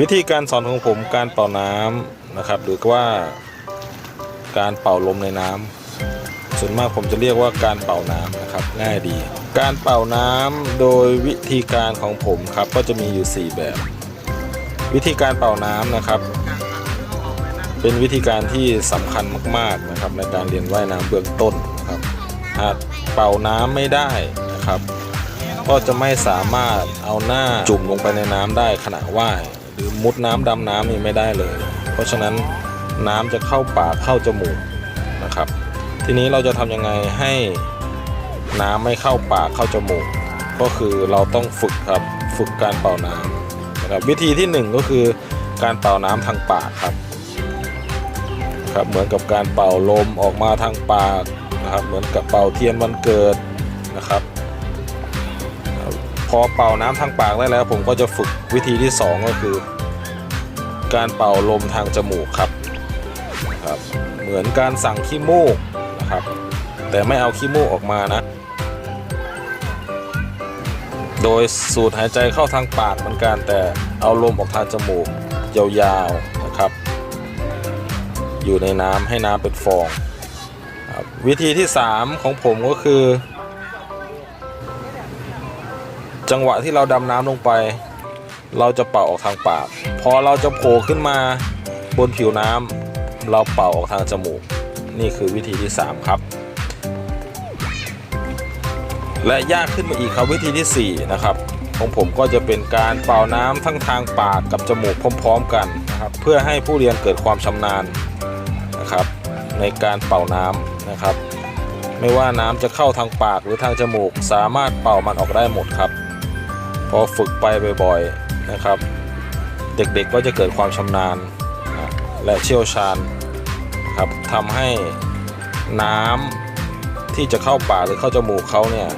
วิธีการสอนของผมการเป่าน้ำนะครับ หรือว่าการเป่าลมในน้ำส่วนมากผมจะเรียกว่าการเป่าน้ำนะครับง่ายดี การเป่าน้ำโดยวิธีการของผมครับก็จะมีอยู่ 4 แบบ วิธีการเป่าน้ำนะครับ เป็นวิธีการที่สำคัญมากๆนะครับในการเรียนว่ายน้ำเบื้องต้นนะครับหากเป่าน้ำไม่ได้นะครับก็จะไม่สามารถเอาหน้าจุ่มลงไปในน้ำได้ขณะว่าย มุดน้ำดำน้ำนี่ไม่ได้เลย เพราะฉะนั้นน้ำจะเข้าปากเข้าจมูกนะครับ ทีนี้เราจะทำยังไงให้น้ำไม่เข้าปากเข้าจมูก ก็คือเราต้องฝึกครับฝึกการเป่าน้ำนะครับวิธีที่หนึ่งก็คือการเป่าน้ำทางปากครับครับเหมือนกับการเป่าลมออกมาทางปากนะครับเหมือนกับเป่าเทียนวันเกิดนะครับพอเป่าน้ำทางปากได้แล้ว ผมก็จะฝึกวิธีที่ 2 ก็คือ การเป่าลมทางจมูกครับครับ เหมือนการสั่งขี้มูกนะครับ แต่ไม่เอาขี้มูกออกมานะ โดยสูดหายใจเข้าทางปากเหมือนกันแต่เอาลมออกทางจมูกยาวๆนะครับ อยู่ในน้ำให้น้ำเป็นฟองวิธีที่ 3 ของผมก็คือ จังหวะที่เราดำน้ำลงไป เราจะเป่าออกทางปาก พอเราจะโผล่ขึ้นมาบนผิวน้ำเราเป่าออกทางจมูก นี่คือวิธีที่ 3 ครับ และยากขึ้นมาอีกครับวิธีที่ 4 นะครับ ของผมก็จะเป็นการเป่าน้ำทั้งทางปากกับจมูกพร้อม ๆ กันนะครับ เพื่อให้ผู้เรียนเกิดความชำนาญนะครับ ในการเป่าน้ำนะครับ ไม่ว่าน้ำจะเข้าทางปากหรือทางจมูก สามารถเป่ามันออกได้หมดครับ พอฝึกไปบ่อยๆ นะครับ เด็กๆก็จะเกิดความชำนาญนะและเชี่ยวชาญครับทำให้น้ำที่จะเข้าปากหรือเข้าจมูกเขาเนี่ย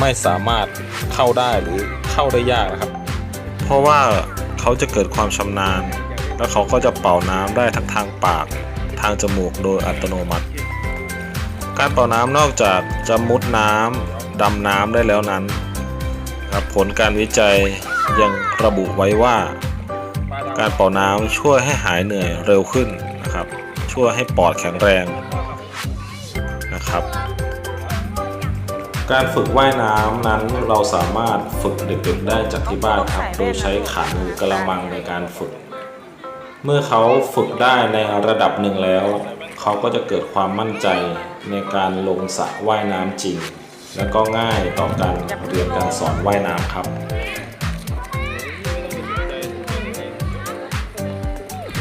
ไม่สามารถเข้าได้หรือเข้าได้ยากนะครับ เพราะว่าเขาจะเกิดความชำนาญ แล้วเขาก็จะเป่าน้ำได้ทั้งทางปากทางจมูกโดยอัตโนมัติ การเป่าน้ำนอกจากจะมุดน้ำดำน้ำได้แล้วนั้นครับผลการวิจัย ยังระบุไว้ว่า การเป่าน้ำช่วยให้หายเหนื่อยเร็วขึ้นนะครับ ช่วยให้ปอดแข็งแรงนะครับ การฝึกว่ายน้ำนั้นเราสามารถฝึกเด็กๆได้จากที่บ้านครับ โดยใช้ขันหรือกระมังในการฝึก เมื่อเขาฝึกได้ในระดับหนึ่งแล้ว เขาก็จะเกิดความมั่นใจในการลงสระว่ายน้ำจริงและก็ง่ายต่อการเรียนการสอนว่ายน้ำครับ